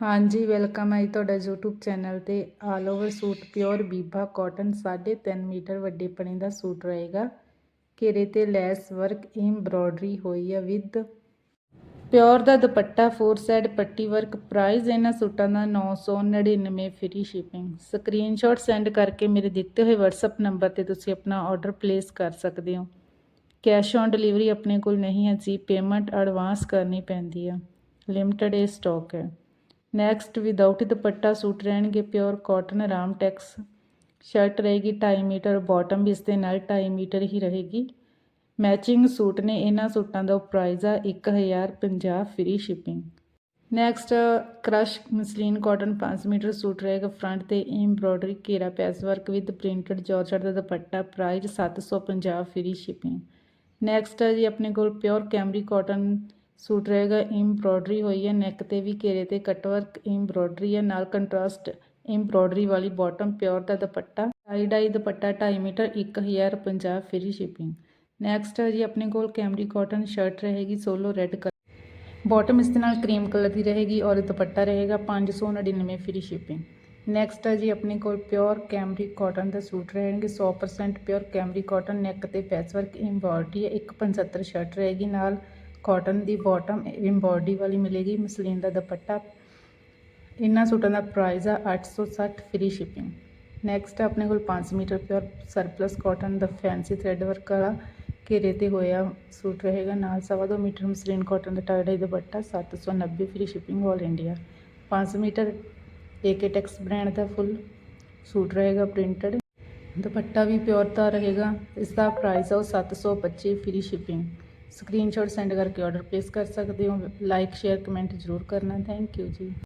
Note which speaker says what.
Speaker 1: ਹਾਂਜੀ ਵੈਲਕਮ ਹੈ ਜੀ ਤੁਹਾਡਾ YouTube ਚੈਨਲ ਤੇ। All over suit pure Biba cotton 3.5 metre ਵੱਡੇ ਪਣੇ ਦਾ ਸੂਟ ਰਹੇਗਾ। ਘੇਰੇ ਤੇ ਲੈਸ ਵਰਕ ਐਮਬ੍ਰੋਇਡਰੀ ਹੋਈ ਹੈ ਵਿਦ ਪਿਓਰ ਦਾ ਦੁਪੱਟਾ ਫੋਰ ਸਾਈਡ ਪੱਟੀ ਵਰਕ ਪ੍ਰਾਈਸ ਇਹਨਾਂ ਸੂਟਾਂ ਦਾ 999 ਫ੍ਰੀ ਸ਼ਿਪਿੰਗ ਸਕਰੀਨਸ਼ਾਟ ਸੈਂਡ ਕਰਕੇ ਮੇਰੇ ਦਿੱਤੇ ਹੋਏ WhatsApp ਨੰਬਰ ਤੇ ਤੁਸੀਂ ਆਪਣਾ ਆਰਡਰ ਪਲੇਸ ਕਰ ਸਕਦੇ ਹੋ। ਕੈਸ਼ ਔਨ ਡਿਲੀਵਰੀ ਆਪਣੇ ਕੋਲ ਨਹੀਂ ਹੈ ਜੀ ਪੇਮੈਂਟ ਐਡਵਾਂਸ ਕਰਨੀ ਪੈਂਦੀ ਆ। ਲਿਮਟਿਡ ਇਹ ਸਟਾਕ ਹੈ। ਨੈਕਸਟ ਵਿਦਆਊਟ ਦੁਪੱਟਾ ਸੂਟ ਰਹਿਣਗੇ ਪਿਓਰ ਕਾਟਨ ਰਾਮਟੈਕਸ ਸ਼ਰਟ ਰਹੇਗੀ 2.5 ਮੀਟਰ ਬਾਟਮ ਵੀ ਇਸ ਦੇ ਨਾਲ 2.5 ਮੀਟਰ ਹੀ ਰਹੇਗੀ ਮੈਚਿੰਗ ਸੂਟ ਨੇ ਇਹਨਾਂ ਸੂਟਾਂ ਦਾ ਪ੍ਰਾਈਸ ਆ 1050 free shipping next crush muslin cotton 5 metre suit ਰਹੇਗਾ ਫਰੰਟ ਤੇ ਐਮਬ੍ਰੋਇਡਰੀ ਘੇਰਾ patchwork with printed georgette ਦਾ ਦੁਪੱਟਾ ਪ੍ਰਾਈਸ 750 ਫ੍ਰੀ ਸ਼ਿਪਿੰਗ ਨੈਕਸਟ ਹੈ ਜੀ ਆਪਣੇ ਕੋਲ ਪਿਓਰ ਕੈਮਰੀ ਕਾਟਨ ਸੂਟ ਰਹੇਗਾ ਐਮਬ੍ਰੋਇਡਰੀ ਹੋਈ ਹੈ ਨੈਕ ਤੇ ਵੀ, ਘੇਰੇ ਤੇ ਕਟ ਵਰਕ ਐਮਬ੍ਰੋਇਡਰੀ ਹੈ, ਨਾਲ ਕੰਟਰਾਸਟ ਐਮਬ੍ਰੋਇਡਰੀ ਵਾਲੀ ਬਾਟਮ ਪਿਓਰ ਦਾ ਦੁਪੱਟਾ ਟਾਈ ਡਾਈ ਦੁਪੱਟਾ 2.5 ਮੀਟਰ 1050 ਫ੍ਰੀ ਸ਼ਿਪਿੰਗ ਨੈਕਸਟ ਹੈ ਜੀ, ਆਪਣੇ ਕੋਲ ਕੈਮਰੀ ਕਾਟਨ ਸ਼ਰਟ ਰਹੇਗੀ ਸੋਲੋ ਰੈੱਡ ਕਲਰ ਬਾਟਮ ਇਸ ਦੇ ਨਾਲ ਕਰੀਮ ਕਲਰ ਦੀ ਰਹੇਗੀ ਔਰ ਦੁਪੱਟਾ ਰਹੇਗਾ 599 ਫ੍ਰੀ ਸ਼ਿਪਿੰਗ ਨੈਕਸਟ ਹੈ ਜੀ, ਆਪਣੇ ਕੋਲ ਪਿਓਰ ਕੈਮਰੀ ਕਾਟਨ ਦਾ ਸੂਟ ਰਹਿਣਗੇ 100% ਪਿਓਰ ਕੈਮਰੀ ਕਾਟਨ ਨੈਕ ਤੇ ਪੈਚਵਰਕ ਐਮਬ੍ਰੋਇਡਰੀ ਹੈ 175 ਸ਼ਰਟ ਰਹੇਗੀ, ਨਾਲ ਕਾਟਨ ਦੀ ਬਾਟਮ ਐਮਬ੍ਰੋਇਡਰੀ ਵਾਲੀ ਮਿਲੇਗੀ, ਮਸਲੀਨ ਦਾ ਦੁਪੱਟਾ। ਇਹਨਾਂ ਸੂਟਾਂ ਦਾ ਪ੍ਰਾਈਸ ਆ 860 ਫ੍ਰੀ ਸ਼ਿਪਿੰਗ ਨੈਕਸਟ ਆਪਣੇ ਕੋਲ 5 ਮੀਟਰ ਪਿਓਰ ਸਰਪਲਸ ਕਾਟਨ ਦਾ ਫੈਂਸੀ ਥ੍ਰੈਡ ਵਰਕ ਵਾਲਾ ਘੇਰੇ ਤੇ ਹੋਇਆ ਸੂਟ ਰਹੇਗਾ। ਨਾਲ ਸਵਾ ਦੋ ਮੀਟਰ ਮਸਲੀਨ ਕਾਟਨ ਦਾ ਟਾਈਡਾਈ ਦੁਪੱਟਾ 790 free shipping all India 5 metre AK tex brand ਦਾ ਫੁੱਲ ਸੂਟ ਰਹੇਗਾ ਪ੍ਰਿੰਟਡ ਦੁਪੱਟਾ ਵੀ ਪਿਓਰ ਦਾ ਰਹੇਗਾ। ਇਸ ਦਾ ਪ੍ਰਾਈਸ ਆ ਉਹ 725 ਫ੍ਰੀ ਸ਼ਿਪਿੰਗ ਸਕਰੀਨਸ਼ਾਟ ਸੈਂਡ ਕਰਕੇ ਆਰਡਰ ਪਲੇਸ ਕਰ ਸਕਦੇ ਹੋ। ਲਾਈਕ, ਸ਼ੇਅਰ, ਕਮੈਂਟ ਜ਼ਰੂਰ ਕਰਨਾ। ਥੈਂਕ ਯੂ ਜੀ।